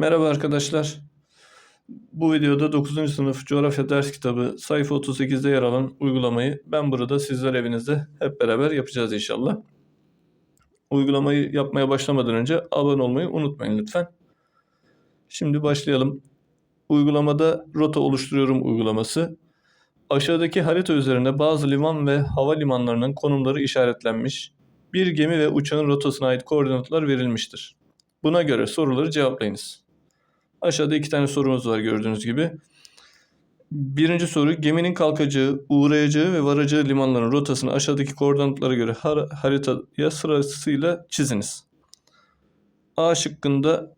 Merhaba arkadaşlar. Bu videoda 9. sınıf coğrafya ders kitabı sayfa 38'de yer alan uygulamayı ben burada sizler evinizde hep beraber yapacağız inşallah. Uygulamayı yapmaya başlamadan önce abone olmayı unutmayın lütfen. Şimdi başlayalım. Uygulamada rota oluşturuyorum uygulaması. Aşağıdaki harita üzerinde bazı liman ve hava limanlarının konumları işaretlenmiş. Bir gemi ve uçağın rotasına ait koordinatlar verilmiştir. Buna göre soruları cevaplayınız. Aşağıda iki tane sorumuz var gördüğünüz gibi. Birinci soru geminin kalkacağı, uğrayacağı ve varacağı limanların rotasını aşağıdaki koordinatlara göre har- haritaya sırasıyla çiziniz. A şıkkında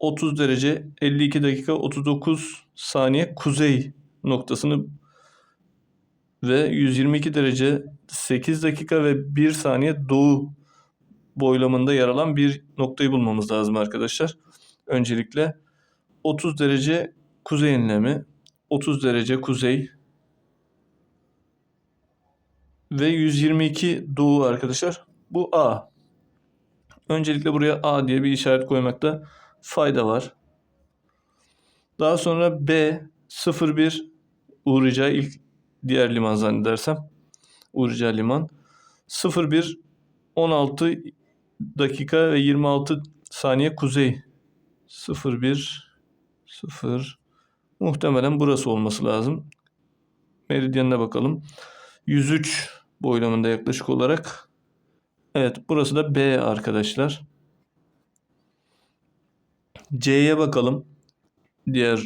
30 derece 52 dakika 39 saniye kuzey noktasını ve 122 derece 8 dakika ve 1 saniye doğu boylamında yer alan bir noktayı bulmamız lazım arkadaşlar. Öncelikle 30 derece kuzey enlemi, 30 derece kuzey ve 122 doğu arkadaşlar. Bu A. Öncelikle buraya A diye bir işaret koymakta fayda var. Daha sonra B 01 uğrayacağı ilk diğer liman zannedersem. Uğrayacağı liman. 01 16 dakika ve 26 saniye kuzey. 01 0 muhtemelen burası olması lazım. Meridyenine bakalım. 103 boylamında yaklaşık olarak. Evet burası da B arkadaşlar. C'ye bakalım. Diğer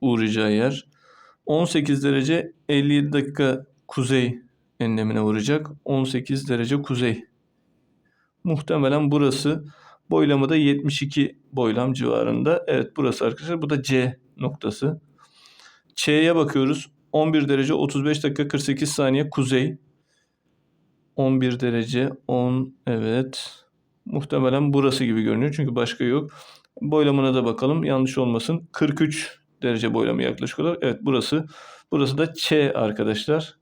uğrayacağı yer. 18 derece 57 dakika kuzey enlemine vuracak. 18 derece kuzey. Muhtemelen burası boylamı da 72 boylam civarında. Evet burası arkadaşlar. Bu da C noktası. Ç'ye bakıyoruz. 11 derece 35 dakika 48 saniye kuzey. 11 derece 10 evet. Muhtemelen burası gibi görünüyor çünkü başka yok. Boylamına da bakalım yanlış olmasın. 43 derece boylamı yaklaşık olarak. Evet burası. Burası da Ç arkadaşlar.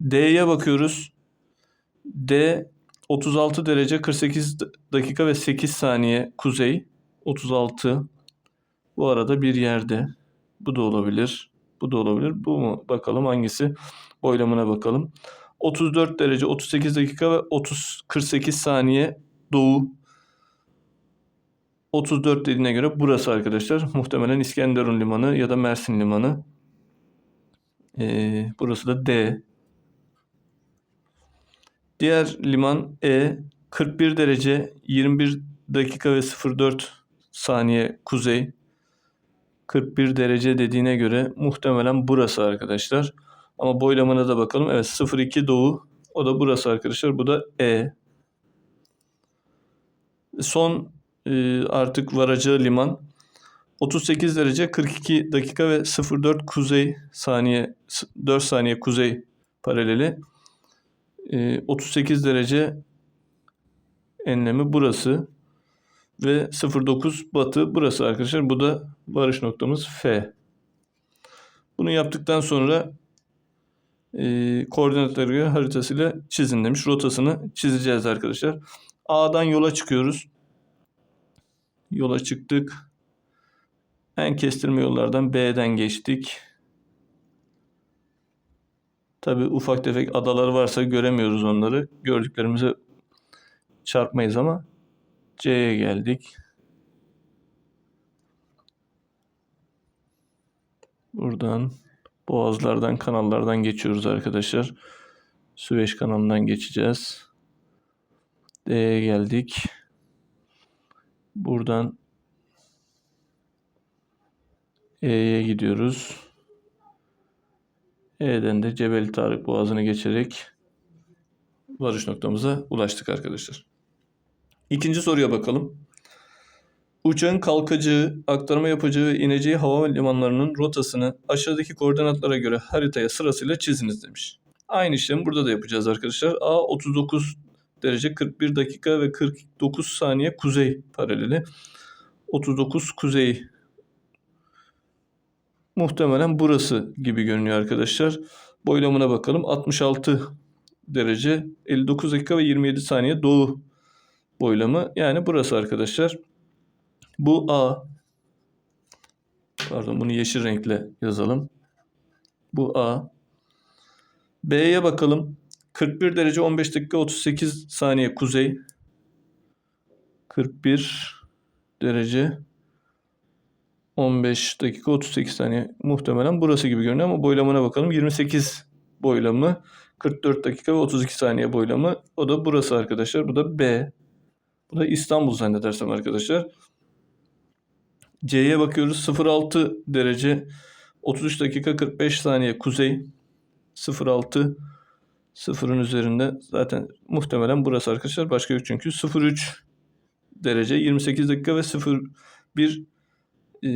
D'ye bakıyoruz. D 36 derece 48 dakika ve 8 saniye kuzey. 36 bu arada bir yerde. Bu da olabilir. Bu da olabilir. Bu mu? Bakalım hangisi? Boylamına bakalım. 34 derece 38 dakika ve 30 48 saniye doğu. 34 dediğine göre burası arkadaşlar. Muhtemelen İskenderun Limanı ya da Mersin Limanı. Ee, burası da D. Diğer liman E 41 derece 21 dakika ve 04 saniye kuzey. 41 derece dediğine göre muhtemelen burası arkadaşlar. Ama boylamına da bakalım. Evet 02 doğu. O da burası arkadaşlar. Bu da E. Son e, artık varacağı liman 38 derece 42 dakika ve 04 kuzey saniye 4 saniye kuzey paraleli. E, 38 derece enlemi burası ve 09 batı burası arkadaşlar. Bu da varış noktamız F. Bunu yaptıktan sonra e, koordinatları haritasıyla çizin demiş. Rotasını çizeceğiz arkadaşlar. A'dan yola çıkıyoruz. Yola çıktık. En kestirme yollardan B'den geçtik. Tabi ufak tefek adalar varsa göremiyoruz onları. Gördüklerimize çarpmayız ama C'ye geldik. Buradan boğazlardan, kanallardan geçiyoruz arkadaşlar. Süveyş kanalından geçeceğiz. D'ye geldik. Buradan E'ye gidiyoruz. E'den de Cebel Tarık Boğazı'nı geçerek varış noktamıza ulaştık arkadaşlar. İkinci soruya bakalım. Uçağın kalkacağı, aktarma yapacağı ve ineceği hava limanlarının rotasını aşağıdaki koordinatlara göre haritaya sırasıyla çiziniz demiş. Aynı işlemi burada da yapacağız arkadaşlar. A 39 derece 41 dakika ve 49 saniye kuzey paraleli. 39 kuzey. Muhtemelen burası gibi görünüyor arkadaşlar. Boylamına bakalım. 66 derece 59 dakika ve 27 saniye doğu boylamı. Yani burası arkadaşlar. Bu A. Pardon bunu yeşil renkle yazalım. Bu A. B'ye bakalım. 41 derece 15 dakika 38 saniye kuzey. 41 derece 15 dakika 38 saniye. Muhtemelen burası gibi görünüyor ama boylamına bakalım. 28 boylamı. 44 dakika ve 32 saniye boylamı. O da burası arkadaşlar. Bu da B. Bu da İstanbul zannedersem arkadaşlar. C'ye bakıyoruz. 06 derece 33 dakika 45 saniye kuzey. 06 sıfırın üzerinde zaten muhtemelen burası arkadaşlar. Başka yok çünkü. 03 derece 28 dakika ve 01 e,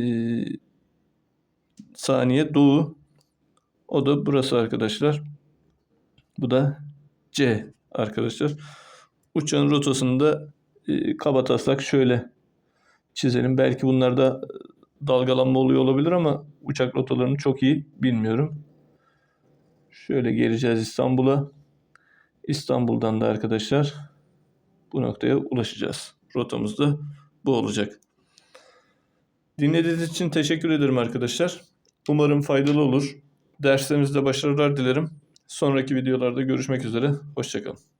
saniye doğu. O da burası arkadaşlar. Bu da C arkadaşlar. Uçağın rotasını da e, kaba taslak şöyle çizelim. Belki bunlarda dalgalanma oluyor olabilir ama uçak rotalarını çok iyi bilmiyorum. Şöyle geleceğiz İstanbul'a. İstanbul'dan da arkadaşlar bu noktaya ulaşacağız. Rotamız da bu olacak. Dinlediğiniz için teşekkür ederim arkadaşlar. Umarım faydalı olur. Derslerinizde başarılar dilerim. Sonraki videolarda görüşmek üzere. Hoşçakalın.